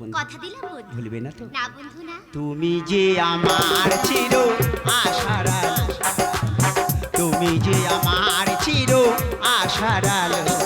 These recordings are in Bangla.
বন্ধু। কথা দিলাম বন্ধু। ভুলবে না তো। না বন্ধু না। তুমি যে আমার চির আশার আলো তুমি যে আমার চির আশার আলো।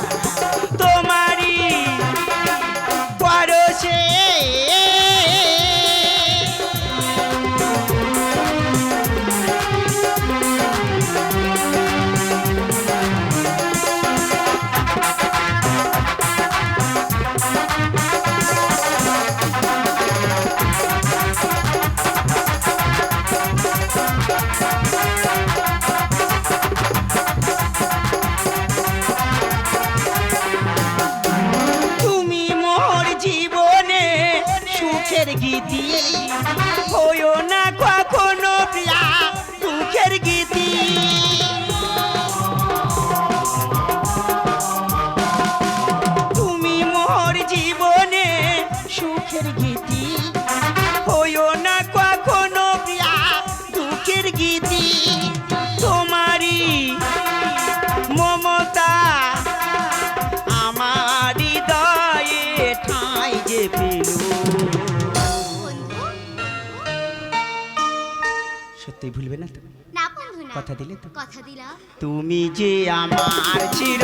কথা দিলে তো কথা দিলাম। তুমি। যে আমার চির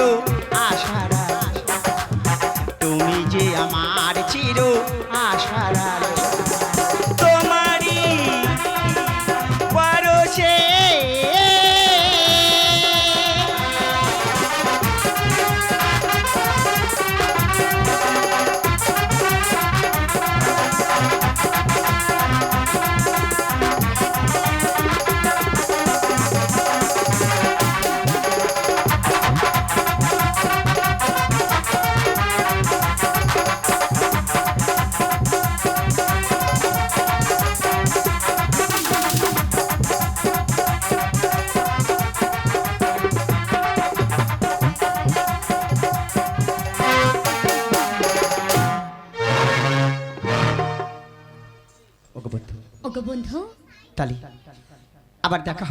আশারা তুমি যে আমার চির আশার।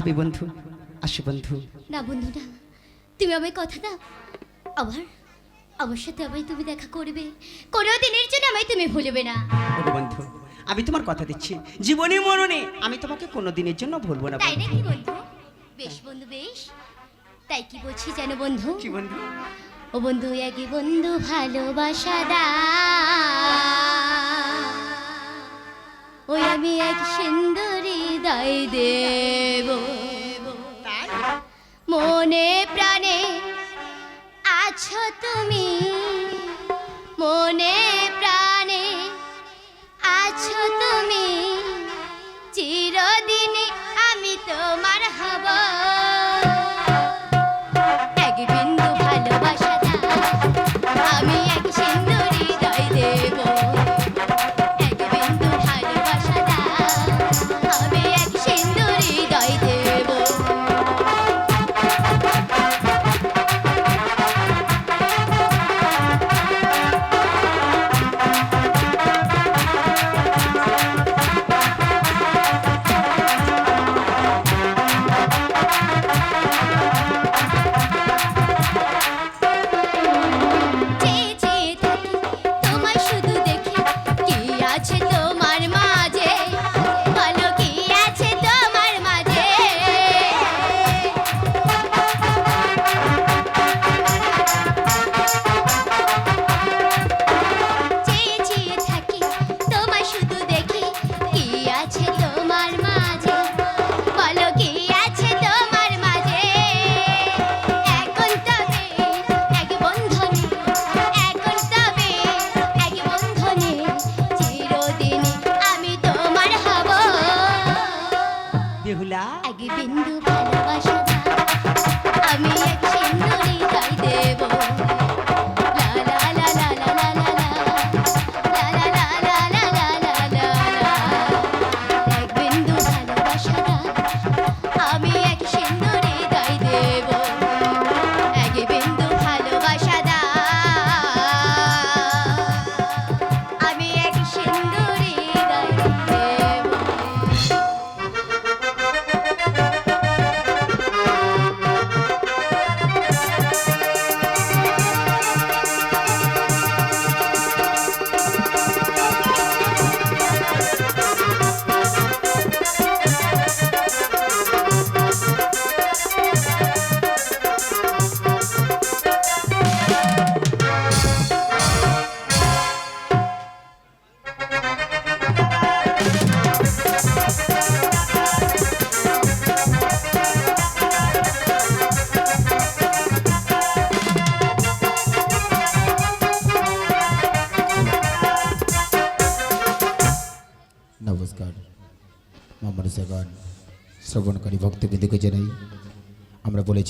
হবে বন্ধু আসি বন্ধু। না বন্ধু না তুমি আমায় কথা দাও। আবার আমার সাথে আবার তুমি দেখা করবে। কোনো দিনের জন্য আমায় তুমি ভুলবে না। বন্ধু আমি তোমার কথা দিচ্ছি। জীবনে মরণে আমি তোমাকে কোনো দিনের জন্য ভুলবো না তাই। নাকি বন্ধু? বেশ বন্ধু বেশ। তাই কি বলছি জানো বন্ধু? কি বন্ধু? ও বন্ধু একে বন্ধু ভালোবাসা দা ওই আমি এক সুন্দরী দায় দেব బిందులా అగి బిందు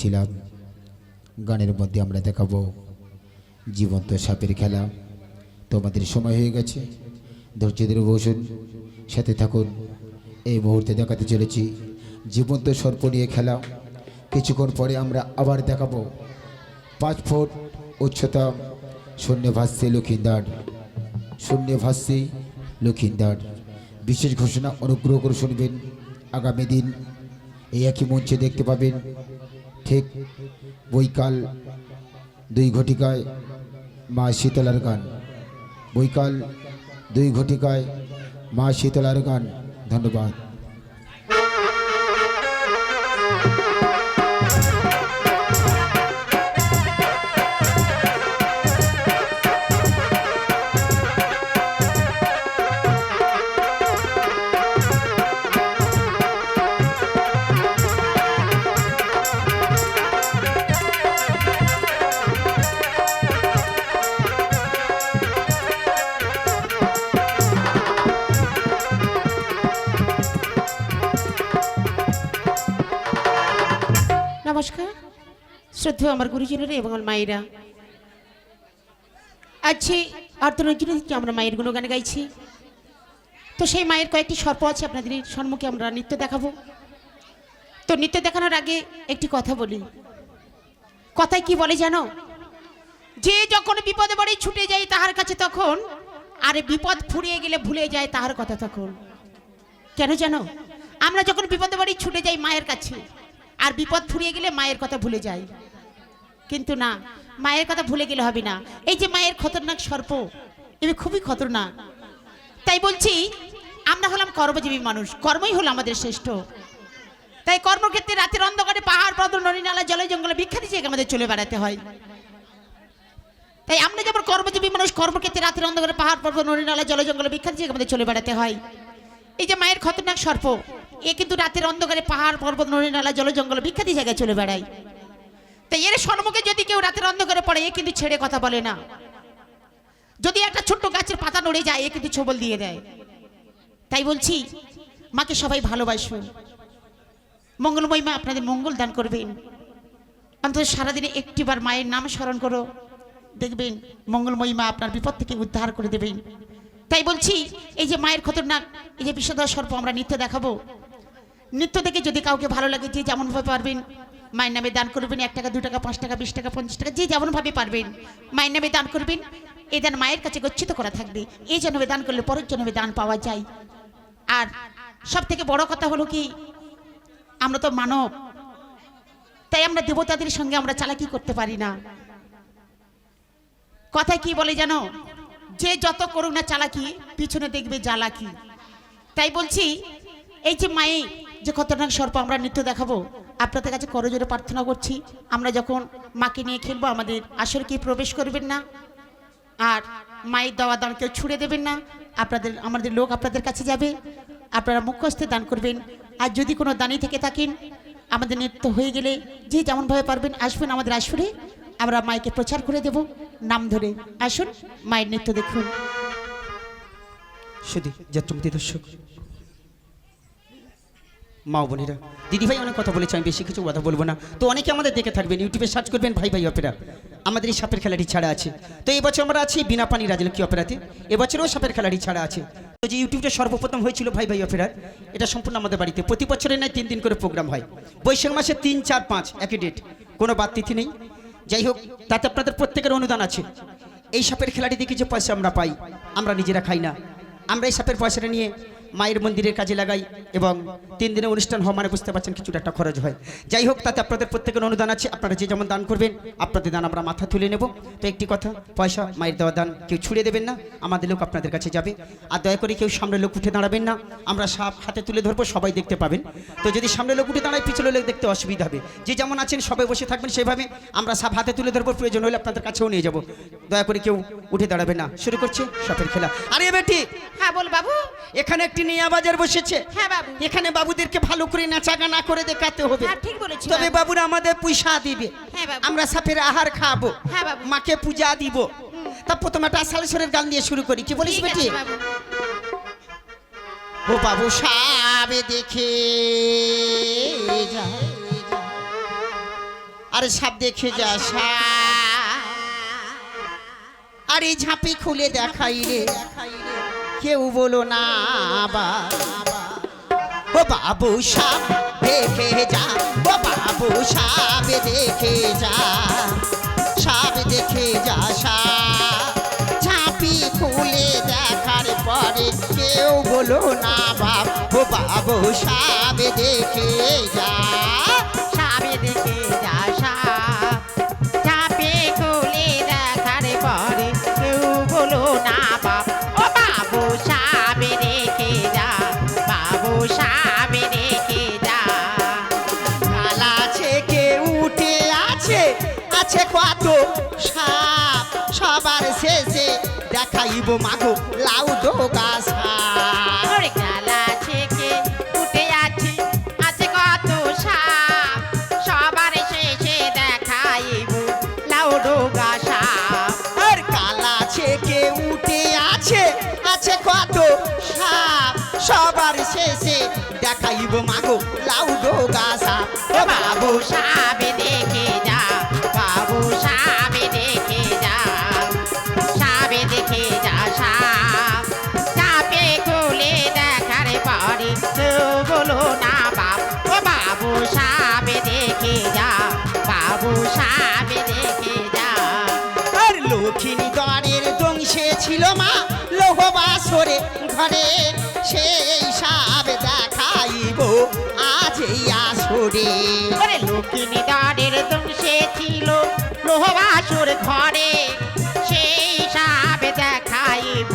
বলেছিলাম গানের মধ্যে আমরা দেখাবো জীবন্ত সাপের খেলা। তোমাদের সময় হয়ে গেছে। ধৈর্য ধরে বসুন। সাথে থাকুন। এই মুহূর্তে দেখাতে চলেছি জীবন্ত সর্প নিয়ে খেলা। কিছুক্ষণ পরে আমরা আবার দেখাবো পাঁচ ফুট উচ্চতা শূন্য ভাসছে লক্ষিন্দার। শূন্য ভাসছে লক্ষিন্দার। বিশেষ ঘোষণা অনুগ্রহ করে শুনবেন। আগামী দিন এই একই মঞ্চে দেখতে পাবেন ঠিক বৈকাল দুই ঘটিকায় মা শীতলার গান বৈকাল দুই ঘটিকায় মা শীতলার গান ধন্যবাদ শ্রদ্ধা আমার গুরুজনেরা এবং আমার মায়েরা। আজকে অর্থনৈতিক থেকে আমরা মায়ের গুণগান গাইছি। তো সেই মায়ের কয়েকটি সর্প আছে আপনাদের সম্মুখে আমরা নৃত্য দেখাবো। তো নৃত্য দেখানোর আগে একটি কথা বলি। কথায় কি বলে জানো? যে যখন বিপদে বাড়ি ছুটে যায় তাহার কাছে তখন, আরে বিপদ ফুরিয়ে গেলে ভুলে যায় তাহার কথা তখন। কেন জানো? আমরা যখন বিপদে বাড়ি ছুটে যাই মায়ের কাছে, আর বিপদ ফুরিয়ে গেলে মায়ের কথা ভুলে যাই। কিন্তু না, মায়ের কথা ভুলে গেলে হবে না। এই যে মায়ের খতরনাক সর্প এগুলো খুবই খতরনাক। তাই বলছি, আমরা হলাম কর্মজীবী মানুষ, কর্মই হলো আমাদের শ্রেষ্ঠ। তাই কর্মক্ষেত্রে রাতের অন্ধকারে পাহাড়, পর্বত, নদী, নালা জলে জঙ্গলে বিখ্যাত জায়গায় আমাদের চলে বেড়াতে হয়। তাই আমরা যেমন কর্মজীবী মানুষ, কর্মক্ষেত্রে রাতের অন্ধকারে পাহাড়, পর্বত, নদী, নালা জলে জঙ্গলে বিখ্যাত জায়গায় আমাদের চলে বেড়াতে হয়। এই যে মায়ের খতরনাক সর্প, এ কিন্তু রাতের অন্ধকারে পাহাড়, পর্বত, নদী, নালা জল জঙ্গল বিখ্যাত জায়গায় চলে বেড়ায়। তাই এর সম্মুখে যদি কেউ রাতের অন্ধকারে পড়ে, এ কিন্তু ছেড়ে কথা বলে না। যদি একটা ছোট্ট গাছের পাতা নড়ে যায়, এ কিন্তু ছবল দিয়ে দেয়। তাই বলছি, মাকে সবাই ভালোবাসবেন। মঙ্গলময় মা আপনাদের মঙ্গল দান করবেন। অন্তত সারাদিনে একটিবার মায়ের নাম স্মরণ করো। দেখবেন মঙ্গলময়ী মা আপনার বিপদ থেকে উদ্ধার করে দেবেন। তাই বলছি, এই যে মায়ের খতরনাক, এই যে বিষধর সর্প আমরা নৃত্য দেখাবো, নৃত্য দেখে যদি কাউকে ভালো লাগে, যে যেমনভাবে পারবেন মায়ের নামে দান করবেন, এক টাকা, দু টাকা, পাঁচ টাকা, বিশ টাকা, পঞ্চাশ টাকা, যে যেমনভাবে পারবেন। মায়ের নামে দান করবেন এই দান মায়ের কাছে গচ্ছিত করা থাকবে। এই জন্মে দান করলে পরের জন্মে দান পাওয়া যায়। আর সব থেকে বড় কথা হলো কি, আমরা তো মানব। তাই আমরা দেবতাদের সঙ্গে আমরা চালাকি করতে পারি না। কথায় কি বলে জানো? যে যত করুক না চালাকি, পিছনে দেখবে জ্বালাকি। তাই বলছি, এই যে মায়ে যে খতরনাক সর্প আমরা নৃত্য দেখাবো আপনাদের কাছে করজোরে প্রার্থনা করছি, আমরা যখন মাকে নিয়ে খেলব, আমাদের আসরে কি প্রবেশ করবেন না, আর মায়ের দেওয়া দান কেউ ছুড়ে দেবেন না, আপনাদের, আমাদের লোক আপনাদের কাছে যাবে, আপনারা মুখস্থে দান করবেন, আর যদি কোনো দানি থেকে থাকেন, আমাদের নৃত্য হয়ে গেলে, যে যেমনভাবে পারবেন আসবেন আমাদের আসরে, আমরা মাইকে প্রচার করে দেব, নাম ধরে আসুন, মায়ের নৃত্য দেখুন। শুধু, যাত্রমতি দর্শক। মা বোনেরা দিদিভাই অনেক কথা বলেছে, আমি বেশি কিছু কথা বলব না। তো অনেকে আমাদের দেখে থাকবেন ইউটিউবে সার্চ করবেন, ভাই ভাই অপেরা। আমাদের এই সাপের খেলাটি ছাড়া আছে। তো এবছর আমরা আছি বিনা পানি রাজলক্ষ্মী অপেরাতে। এবছরও সাপের খেলাটি ছাড়া আছে। তো যে ইউটিউবটা সর্বপ্রথম হয়েছিল ভাই ভাই অপেরার, এটা সম্পূর্ণ আমাদের বাড়িতে। প্রতি বছরের নয়, তিন দিন করে প্রোগ্রাম হয়। বৈশাখ মাসে তিন, চার, পাঁচ একই ডেট কোনো বাদ তিথি নেই। যাই হোক, তাতে আপনাদের প্রত্যেকের অনুদান আছে। এই সাপের খেলাটি দেখে যে পয়সা আমরা পাই, আমরা নিজেরা খাই না। আমরা এই সাপের পয়সাটা নিয়ে মায়ের মন্দিরের কাজে লাগাই এবং তিন দিনের অনুষ্ঠান হওয়া মানে বুঝতে পারছেন কিছুটা একটা খরচ হয়। যাই হোক তাতে আপনাদের প্রত্যেকের অনুদান আছে আপনারা যে যেমন দান করবেন আপনাদের দান আমরা মাথা তুলে নেব। তো একটি কথা পয়সা মায়ের দেওয়া দান কেউ ছুড়ে দেবেন না আমাদের লোক আপনাদের কাছে যাবে। আর দয়া করে কেউ সামনে লোক উঠে দাঁড়াবেন না আমরা সাপ হাতে তুলে ধরবো সবাই দেখতে পাবেন। তো যদি সামনে লোক উঠে দাঁড়ায় পিছনে লোক দেখতে অসুবিধা হবে। যে যেমন আছেন সবাই বসে থাকবেন সেভাবে আমরা সাপ হাতে তুলে ধরবো প্রয়োজন হলে আপনাদের কাছেও নিয়ে যাব। দয়া করে কেউ উঠে দাঁড়াবে না। শুরু করছে সাপের খেলা। আরে বেটি! হ্যাঁ বল বাবু। এখানে একটি নিয়া বাজার বসেছে। হ্যাঁ বাবু। এখানে বাবুদেরকে ভালো করে নাচা গানা করে দেখাতে হবে। হ্যাঁ ঠিক বলেছি তবে বাবুরা আমাদের পয়সা দিবে। হ্যাঁ বাবু। আমরা সাপের আহার খাব। হ্যাঁ বাবু। মাকে পূজা দিব। তা প্রথমে একটা সালেশ্বরের গান দিয়ে শুরু করি। কি বলিস বেটি? ও বাবু সাবে দেখে আরে সাপ দেখে যা সাপ আরে ঝাঁপি খুলে দেখাই রে কেউ বলো না আবার ও বাবু সাপ, দেখে যা। ও বাবু সাপ, দেখে যা। সাপ দেখে যা, সাপ। ঝাঁপি খুলে দেখার পরে কেউ বলো না বাপ। ও বাবু সাপ, দেখে যা। সাবে দেখে আছে কত সাপ? সবার শেষে দেখাইব মাগো লাউ ডোগা সাপ। ওরে খেলা থেকে উঠে আছে আছে কত সাপ? সবার শেষে দেখাইব লাউডোগা সাপ। আর কালা আছে উঠে আছে আছে কত সাপ? সবার শেষে দেখাইব মাগো লাউ ডোগা সাপ। বাবু সাবে বাবু সাবে দেখে যা। আর লক্ষ্মী দরের দংশে ছিল মা লোহ বাসরে ঘরে, সেই সাপ দেখাইব আজ এই আসরে। লক্ষ্মী দাঁড়ের দংশে ছিল লোহবাসুর ঘরে, সেই সাপ দেখাইব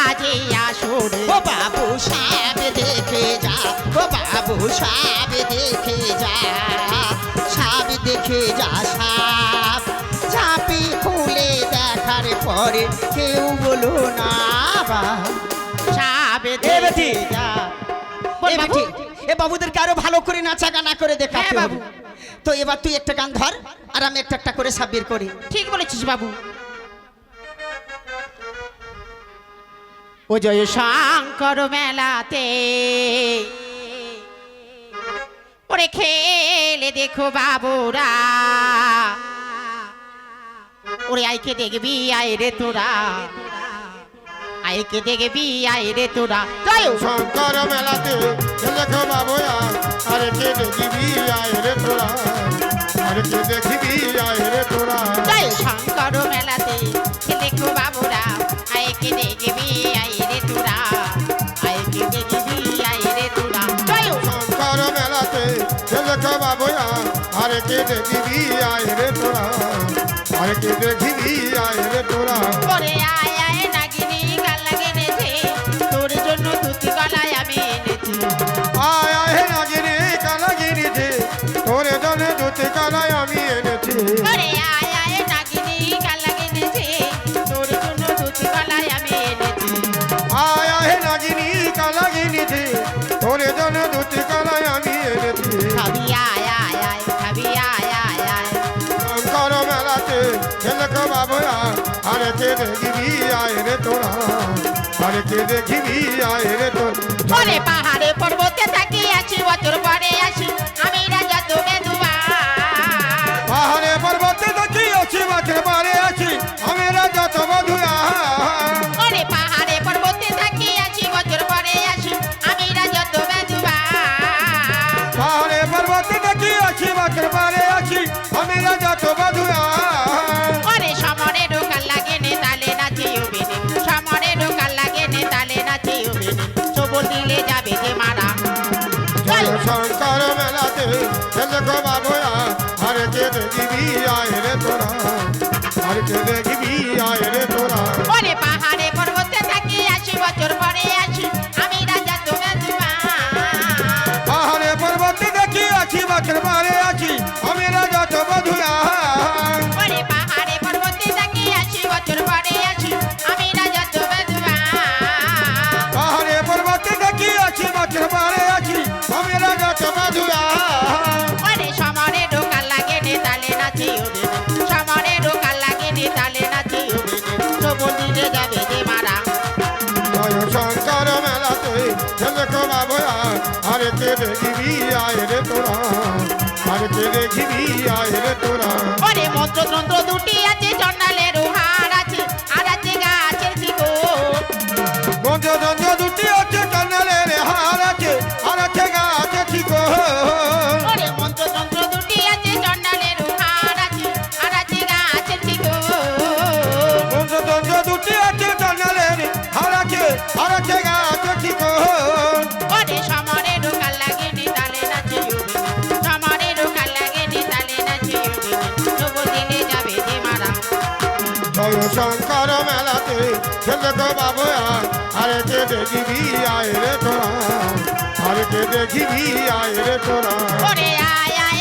আজ এই আসরে। ও বাবু সাপ দেখে যা, ও বাবু সাপ পরে কেউ বলো না এ দেখে বাবুদেরকে আরও ভালো করে নাচা গানা করে দেখাতে হ্যাঁ, বাবু। তো এবার তুই একটা গান ধর আর আমি একটা একটা করে সাব্বির করি। ঠিক বলেছিস বাবু। ও জয় শঙ্কর মেলাতে ওরে খেলে দেখো বাবুরা। ওরে আইকে দেখবি আয় রে তোরা। আইকে দেখবি আয় রে তোরা। জয় শঙ্কর মেলাতে দেখো বাবুয়া আরে কে দেখিবি আয় রে তোরা। আরে কে দেখিবি আয় রে তোরা। জয় শঙ্কর মেলাতে দেখো বাবুরা আইকে দেখবি আয় রে তোরা। আইকে দেখবি আয় রে তোরা। জয় শঙ্কর মেলাতে দেখো বাবুয়া আরে কে দেখিবি আয় রে তোরা। আরে কে দেখিবি আয় রে তোরা। আরে কে দেখিবি আয় রে তোরা। আরে কে দেখিবি আয় রে তোরা। পাহাড়ে পর্বতে মেলাতে গো বাবয়া আরে কে দেখিবি আয় রে তোরা আরে কে দেখিবি আয় রে তোরা ওরে পাহাড়ে পর্বতে থাকি আসি বছর পরে আসি তোরা ওরে মন্ত্রতন্ত্র শঙ্কর মেলাতে ছেলে গো বাবু, আরে কে দেখিবি আয় রে তোরা? আরে কে দেখিবি আয় রে তোরা? আয়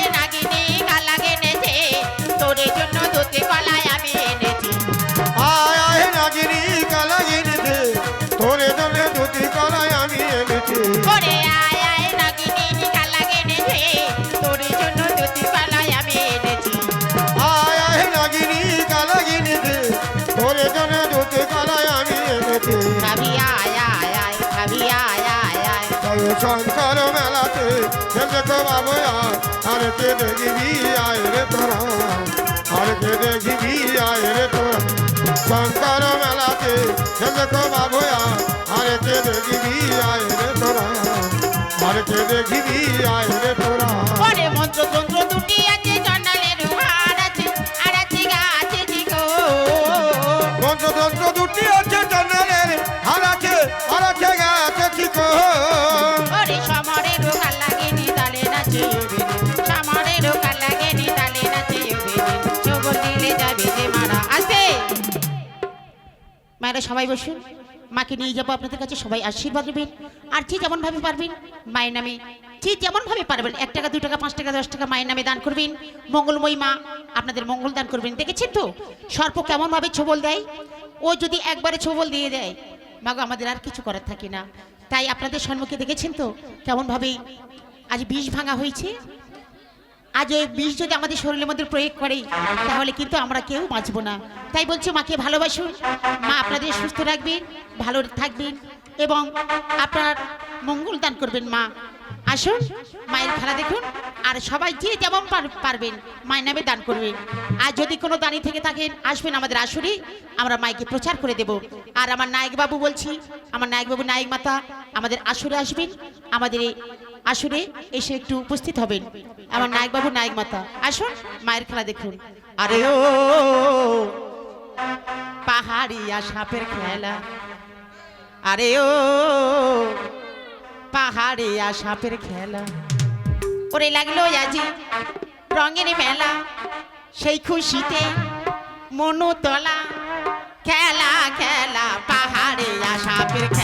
শঙ্কর মেলাতে ছেলে গো বাবু আর কে দেখিবি আয় রে তোরা। আর কে দেখিবি আয় রে তোরা। শঙ্কর মেলাতে ছেলে গো বাবু আরে কে দেখিবি আয় রে তোরা। আর কে দেখিবি আয় রে তোরা। মায়েরা সবাই বসুন। মাকে নিয়ে যাব, আপনাদের কাছে সবাই আশীর্বাদ নেবেন। আর যে যেমনভাবে পারবেন, মায়ের নামে যে যেমনভাবে পারবেন, এক টাকা দু টাকা, পাঁচ টাকা, দশ টাকা মায়ের নামে দান করবেন। মঙ্গলময়ী মা আপনাদের মঙ্গল দান করবেন। দেখেছেন তো? সর্প কেমনভাবে ছবল দেয়? ও যদি একবারে ছবল দিয়ে দেয়, মাগো, আমাদের আর কিছু করার থাকে না। তাই আপনাদের সম্মুখে দেখেছেন তো? কেমনভাবে আজ বিষ ভাঙা হয়েছে? আজ ওই বিষ যদি আমাদের শরীরের মধ্যে প্রয়োগ করে, তাহলে কিন্তু আমরা কেউ বাঁচবো না। তাই বলছি, মাকে ভালোবাসুন। মা আপনাদের সুস্থ রাখবেন, ভালো থাকবেন, এবং আপনার মঙ্গল দান করবেন মা। আসুন, মায়ের খেলা দেখুন, আর সবাই যে যেমন পার- পারবেন, মায়ের নামে দান করবেন। আর যদি কোনো দানি থেকে থাকেন, আসবেন আমাদের আসরে, আমরা মাইকে প্রচার করে দেব। আর আমার নায়ক বাবু বলছি, আমার নায়ক বাবু নায়ক মাতা, আমাদের আসরে আসবেন, আমাদের এই আসরে এসে একটু উপস্থিত হবেন। আমার নায়ক বাবু নায়ক মাতা আসুন, মায়ের খেলা দেখুন। আরে ও পাহাড়িয়া সাপের খেলা। আরে ও পাহাড়িয়া সাপের খেলা। ওরে লাগল আজি রঙের মেলা। সেই খুশিতে মনু তলা খেলা খেলা পাহাড়িয়া সাপের খেলা।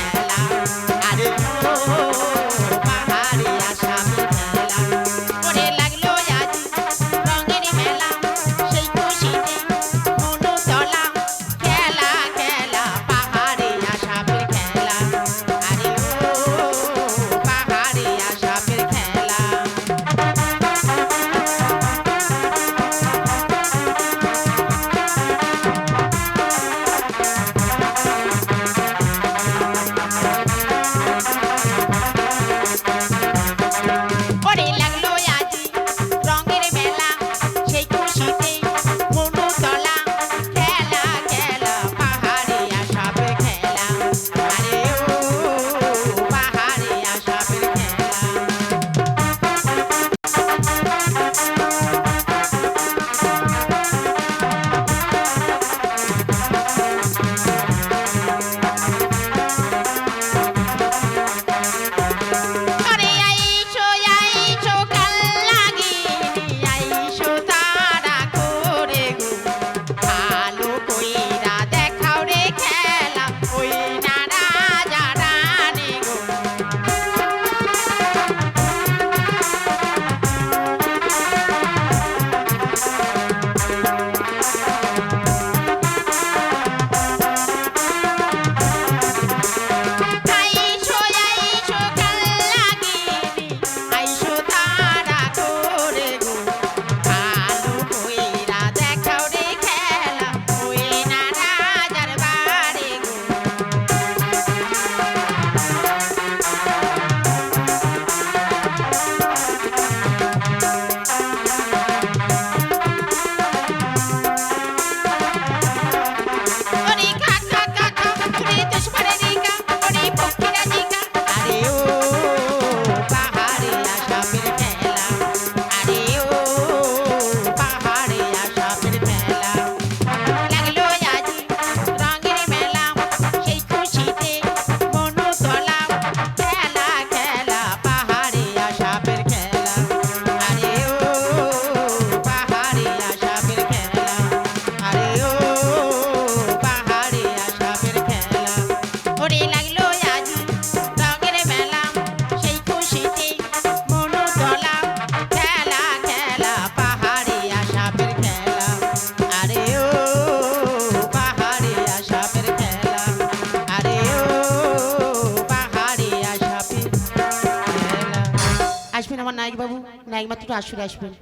আসরে আসবেন।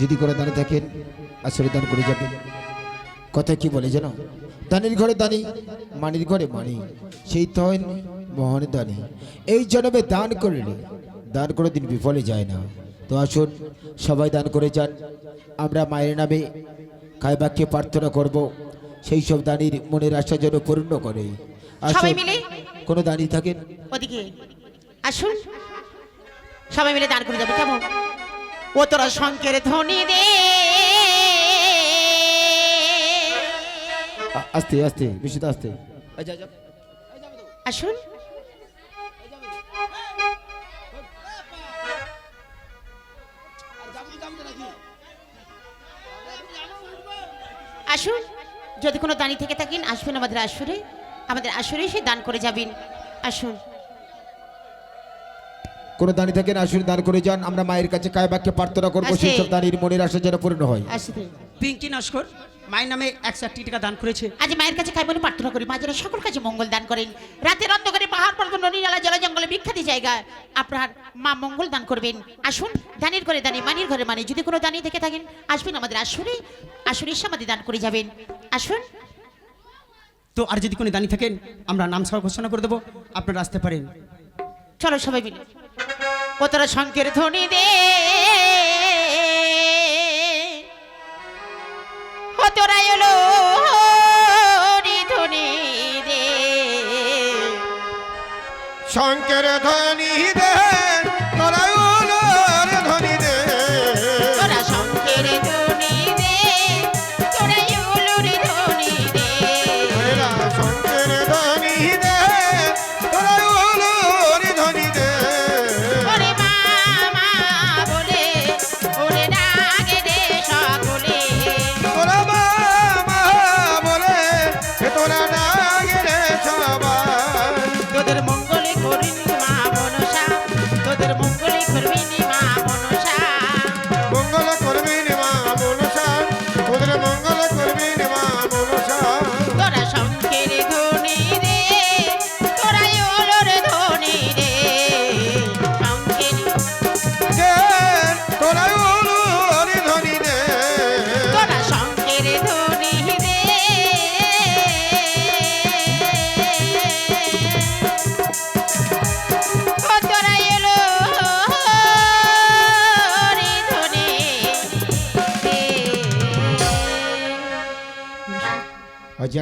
যদি করে দাঁড়িয়ে থাকেন আসলে দান করে যাবেন। কথা কি বলে জানো? দানির ঘরে দানি মানির ঘরে মানি। সেই তো হয় মহান দানি। এই জন্মে দান করলে দান করে দিন বিফলে যায় না। তো আসুন সবাই দান করে যান। আমরা মায়ের নামে খায় বাক্যে প্রার্থনা করব। সেই সব দানির মনের আশা যেন পূর্ণ করে। আসুন, কোনো দানি থাকেন? ওদিকে আসুন। সবাই মিলে দান করে যাবে কেমন? ও তোরা শঙ্কের ধ্বনি দে। আস্তে আস্তে বেশি তো আস্তে। আসুন। আসুন যদি কোনো দানি থেকে থাকেন আসবেন আমাদের আসরে। আমাদের আসরে এসে দান করে যাবেন। আসুন। কোনো দানি থাকেন আসুন দান করে যান। আমরা মায়ের কাছে কায় বাক্যে প্রার্থনা করব সেই সব দানির মনের আশা যেন পূর্ণ হয়। পিঙ্কি নস্কর মায়ের নামে একশো একটি টাকা দান করেছে। আজ মায়ের কাছে খাই বলে প্রার্থনা করি মা যেন সকল কাছে মঙ্গল দান করেন। রাতের অন্ধকারে পাহাড় পর্বত নদী নালা জল জঙ্গলে বিখ্যাত জায়গা। আপনার মা মঙ্গল দান করবেন। আসুন দানের ঘরে দানি মানির ঘরে মানে। যদি কোনো দানি থেকে থাকেন আসবেন আমাদের আসরে আসরে সমাধি দান করে যাবেন। আসুন। তো আর যদি কোনো দানি থাকেন আমরা নাম সহ ঘোষণা করে দেবো। আপনারা আসতে পারেন। চলো সবাই মিলে। ও শঙ্কের ধ্বনি দে। ও তোরা এলো ধ্বনি দে। শঙ্কের ধ্বনি দে।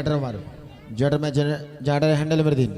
जेटर मारो। जाडर में जाडर हैंडल मेरे दिन।